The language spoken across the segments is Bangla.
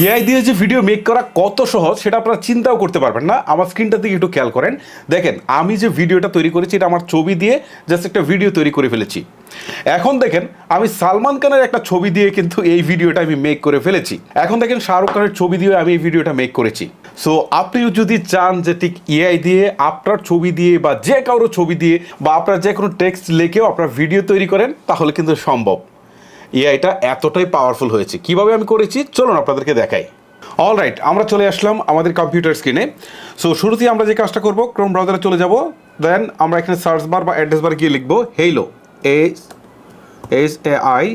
এআই দিয়ে যে ভিডিও মেক করা কত সহজ, সেটা আপনারা চিন্তাও করতে পারবেন না। আমার স্ক্রিনটা দিকে একটু খেয়াল করেন। দেখেন, আমি যে ভিডিওটা তৈরি করেছি, এটা আমার ছবি দিয়ে জাস্ট একটা ভিডিও তৈরি করে ফেলেছি। এখন দেখেন, আমি সালমান খানের একটা ছবি দিয়ে কিন্তু এই ভিডিওটা আমি মেক করে ফেলেছি। এখন দেখেন, শাহরুখ খানের ছবি দিয়ে আমি এই ভিডিওটা মেক করেছি। সো আপনিও যদি চান যে ঠিক এআই দিয়ে, আপনার ছবি দিয়ে বা যে কারও ছবি দিয়ে বা আপনার যে কোনো টেক্সট লিখেও আপনার ভিডিও তৈরি করেন, তাহলে কিন্তু সম্ভব। এআইটা এতটাই পাওয়ারফুল হয়েছে। কীভাবে আমি করেছি? চলুন আপনাদেরকে দেখাই। অল রাইট আমরা চলে আসলাম আমাদের কম্পিউটার স্ক্রিনে সো শুরুতেই আমরা যে কাজটা করব ক্রোম ব্রাউজারে চলে যাব। দেন আমরা এখানে সার্চ বার বা অ্যাড্রেস বার গিয়ে লিখব Hailuo S S A I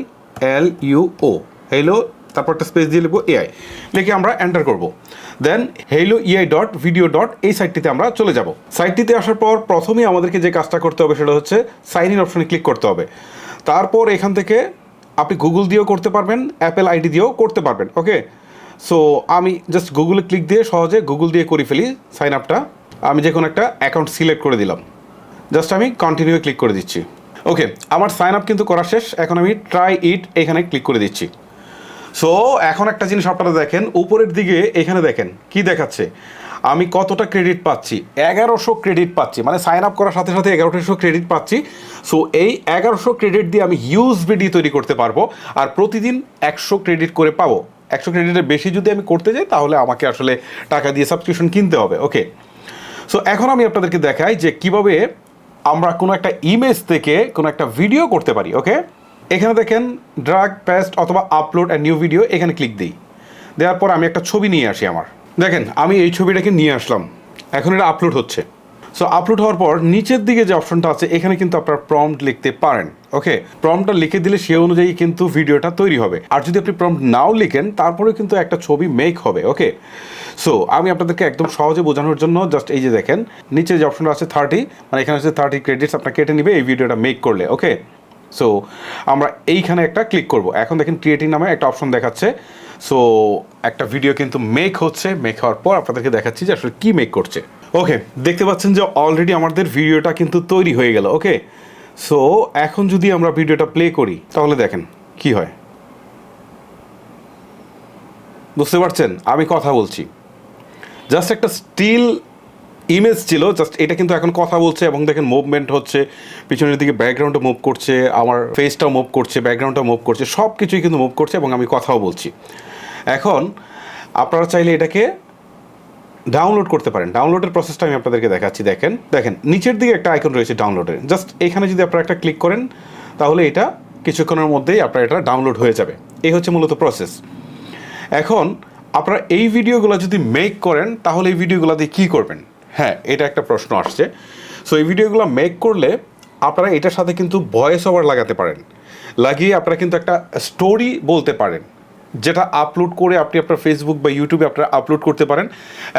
L U O Hailuo তারপর একটা স্পেস দিয়ে লিখব এআই লিখে আমরা এন্টার করব। Then Hailuo AI dot video dot এই সাইটটিতে আমরা চলে যাব। সাইটটিতে আসার পর প্রথমেই আমাদেরকে যে কাজটা করতে হবে সেটা হচ্ছে সাইন ইন অপশনে ক্লিক করতে হবে। তারপর এখান থেকে আপনি গুগল দিয়েও করতে পারবেন অ্যাপেল আইডি দিয়েও করতে পারবেন ওকে সো আমি জাস্ট গুগলে ক্লিক দিয়ে সহজে গুগল দিয়ে করে ফেলি সাইন আপটা আমি যে কোনো একটা অ্যাকাউন্ট সিলেক্ট করে দিলাম। জাস্ট আমি কন্টিনিউ ক্লিক করে দিচ্ছি। ওকে আমার সাইন আপ কিন্তু করা শেষ। এখন আমি ট্রাই ইট এখানে ক্লিক করে দিচ্ছি। সো এখন একটা জিনিস আপনারা দেখেন, উপরের দিকে এখানে দেখেন, কি দেখাচ্ছে? আমি কতটা ক্রেডিট পাচ্ছি? এগারোশো ক্রেডিট পাচ্ছি। মানে সাইন আপ করার সাথে সাথে এগারোশো ক্রেডিট পাচ্ছি। সো এই এগারোশো ক্রেডিট দিয়ে আমি হিউজ ভিডিও তৈরি করতে পারব আর প্রতিদিন একশো ক্রেডিট করে পাবো। একশো ক্রেডিটের বেশি যদি আমি করতে যাই, তাহলে আমাকে আসলে টাকা দিয়ে সাবস্ক্রিপশন কিনতে হবে। ওকে সো এখন আমি আপনাদেরকে দেখাই যে কীভাবে আমরা কোনো একটা ইমেজ থেকে কোনো একটা ভিডিও করতে পারি। ওকে এখানে দেখেন ড্রাগ পেস্ট অথবা আপলোড অ্যান্ড নিউ ভিডিও এখানে ক্লিক দিই। দেওয়ার পর আমি একটা ছবি নিয়ে আসি আমার। দেখেন, আমি এই ছবিটাকে নিয়ে আসলাম। এখন এটা আপলোড হচ্ছে। সো আপলোড হওয়ার পর নিচের দিকে যে অপশনটা আছে, এখানে কিন্তু আপনার প্রম্পট লিখতে পারেন ওকে প্রম্পটটা লিখে দিলে সে অনুযায়ী কিন্তু ভিডিওটা তৈরি হবে। আর যদি আপনি প্রম্পট নাও লিখেন তারপরে কিন্তু একটা ছবি মেক হবে ওকে সো আমি আপনাদেরকে একদম সহজে বোঝানোর জন্য জাস্ট এই যে দেখেন, নিচে যে অপশনটা আছে থার্টি মানে এখানে হচ্ছে থার্টি ক্রেডিটস আপনার কেটে নিবে এই ভিডিওটা মেক করলে ওকে সো আমরা এইখানে একটা ক্লিক করব। এখন দেখেন ক্রিয়েটিং নামে একটা অপশন দেখাচ্ছে। সো একটা ভিডিও কিন্তু মেক হচ্ছে মেক হওয়ার পর আপনাদেরকে দেখাচ্ছি যে আসলে কি মেক করছে। ওকে দেখতে পাচ্ছেন যে অলরেডি আমাদের ভিডিওটা কিন্তু তৈরি হয়ে গেল ওকে সো এখন যদি আমরা ভিডিওটা প্লে করি, তাহলে দেখেন কি হয়। বুঝতে পারছেন? আমি কথা বলছি। জাস্ট একটা স্টিল ইমেজ ছিল জাস্ট এটা কিন্তু এখন কথা বলছে এবং দেখেন মুভমেন্ট হচ্ছে, পিছনের দিকে ব্যাকগ্রাউন্ডটা মুভ করছে, আমার ফেসটাও মুভ করছে ব্যাকগ্রাউন্ডটা মুভ করছে সব কিছুই কিন্তু মুভ করছে এবং আমি কথাও বলছি। এখন আপনারা চাইলে এটাকে ডাউনলোড করতে পারেন। ডাউনলোডের প্রসেসটা আমি আপনাদেরকে দেখাচ্ছি, দেখেন দেখেন, নিচের দিকে একটা আইকন রয়েছে ডাউনলোডের জাস্ট এখানে যদি আপনারা একটা ক্লিক করেন, তাহলে এটা কিছুক্ষণের মধ্যেই আপনার এটা ডাউনলোড হয়ে যাবে। এই হচ্ছে মূলত প্রসেস এখন আপনারা এই ভিডিওগুলো যদি মেক করেন, তাহলে এই ভিডিওগুলো দিয়ে কী করবেন? হ্যাঁ এটা একটা প্রশ্ন আসছে। সো এই ভিডিওগুলো মেক করলে আপনারা এটার সাথে কিন্তু ভয়েস ওভার লাগাতে পারেন। লাগিয়ে আপনারা কিন্তু একটা স্টোরি বলতে পারেন। যেটা আপলোড করে আপনি আপনার ফেসবুক বা ইউটিউবে আপনারা আপলোড করতে পারেন।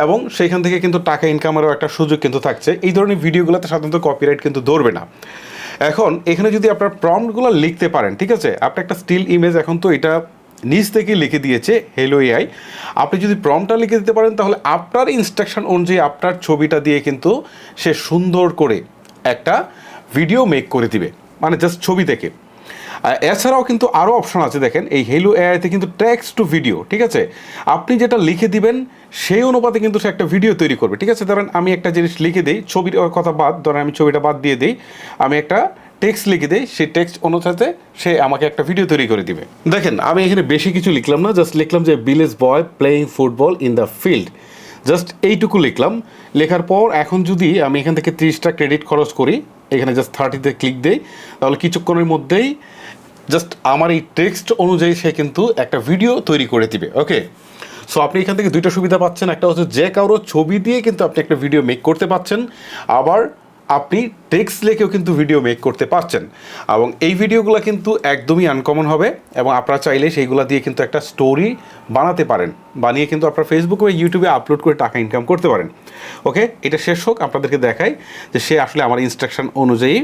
এবং সেইখান থেকে কিন্তু টাকা ইনকামেরও একটা সুযোগ কিন্তু থাকছে। এই ধরনের ভিডিওগুলোতে সাধারণত কপিরাইট কিন্তু ধরবে না। এখন এখানে যদি আপনার প্রম্পটগুলো লিখতে পারেন, ঠিক আছে? আপনি একটা স্টিল ইমেজ এখন তো এটা নিজ থেকে লিখে দিয়েছে হেলো এআই আপনি যদি প্রমটা লিখে দিতে পারেন, তাহলে আপনার ইনস্ট্রাকশন অনুযায়ী আপনার ছবিটা দিয়ে কিন্তু সে সুন্দর করে একটা ভিডিও মেক করে দিবে। মানে জাস্ট ছবি থেকে এছাড়াও কিন্তু আরও অপশন আছে দেখেন, এই হেলো এআইতে কিন্তু টেক্সট টু ভিডিও ঠিক আছে? আপনি যেটা লিখে দিবেন, সেই অনুপাতে কিন্তু সে একটা ভিডিও তৈরি করবে, ঠিক আছে? ধরেন আমি একটা জিনিস লিখে দিই ছবির কথা বাদ, ধরেন আমি ছবিটা বাদ দিয়ে দিই, আমি একটা টেক্সট লিখে দিই, সেই টেক্সট অনুসারে সে আমাকে একটা ভিডিও তৈরি করে দিবে। দেখেন, আমি এখানে বেশি কিছু লিখলাম না জাস্ট লিখলাম যে village boy playing football in the field just এইটুকু লিখলাম, লেখার পর এখন যদি আমি এখান থেকে ত্রিশটা ক্রেডিট খরচ করি, এখানে জাস্ট থার্টিতে ক্লিক দেই, তাহলে কিছুক্ষণের মধ্যেই জাস্ট আমার এই টেক্সট অনুযায়ী সে কিন্তু একটা ভিডিও তৈরি করে দিবে ওকে সো আপনি এখান থেকে দুইটা সুবিধা পাচ্ছেন। একটা হচ্ছে যে কারও ছবি দিয়ে কিন্তু আপনি একটা ভিডিও মেক করতে পারছেন আবার আপনি টেক্সট লিখেও কিন্তু ভিডিও মেক করতে পারছেন। এবং এই ভিডিওগুলো কিন্তু একদমই আনকমন হবে এবং আপনারা চাইলে সেইগুলো দিয়ে কিন্তু একটা স্টোরি বানাতে পারেন। বানিয়ে কিন্তু আপনার ফেসবুক বা ইউটিউবে আপলোড করে টাকা ইনকাম করতে পারেন। ওকে এটা শেষ হোক, আপনাদেরকে দেখাই যে সে আসলে আমার ইনস্ট্রাকশন অনুযায়ী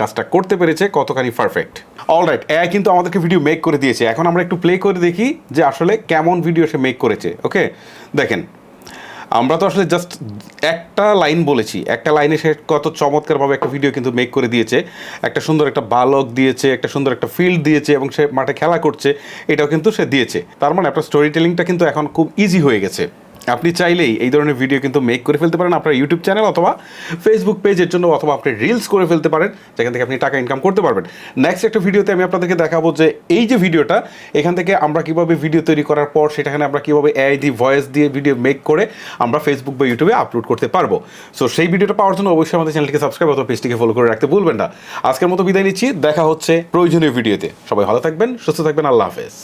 কাজটা করতে পেরেছে কতখানি পারফেক্ট অলরাইট এআই কিন্তু আমাদেরকে ভিডিও মেক করে দিয়েছে। এখন আমরা একটু প্লে করে দেখি যে আসলে কেমন ভিডিও সে মেক করেছে ওকে দেখেন, আমরা তো আসলে জাস্ট একটা লাইন বলেছি। একটা লাইনে সে কত চমৎকারভাবে একটা ভিডিও কিন্তু মেক করে দিয়েছে। একটা সুন্দর একটা বালক দিয়েছে, একটা সুন্দর একটা ফিল্ড দিয়েছে এবং সে মাঠে খেলা করছে, এটাও কিন্তু সে দিয়েছে। তার মানে আপনার স্টোরি টেলিংটা কিন্তু এখন খুব ইজি হয়ে গেছে। আপনি চাইলেই এই ধরনের ভিডিও কিন্তু মেক করে ফেলতে পারেন আপনার ইউটিউব চ্যানেল অথবা ফেসবুক পেজের জন্য অথবা আপনি রিলস করে ফেলতে পারেন, যেখান থেকে আপনি টাকা ইনকাম করতে পারবেন। নেক্সট একটা ভিডিওতে আমি আপনাদেরকে দেখাবো যে এই যে ভিডিওটা এখান থেকে আমরা কীভাবে ভিডিও তৈরি করার পর সেটাখানে আমরা কীভাবে এআই দিয়ে ভয়েস দিয়ে ভিডিও মেক করে আমরা ফেসবুক বা ইউটিউবে আপলোড করতে পারব। সো সেই ভিডিওটা পাওয়ার জন্য অবশ্যই আমাদের চ্যানেলকে সাবস্ক্রাইব অথবা পেজটিকে ফলো করে রাখতে ভুলবেন না। আজকের মতো বিদায় নিচ্ছি, দেখা হচ্ছে প্রয়োজনীয় ভিডিওতে সবাই ভালো থাকবেন, সুস্থ থাকবেন, আল্লাহ হাফেজ।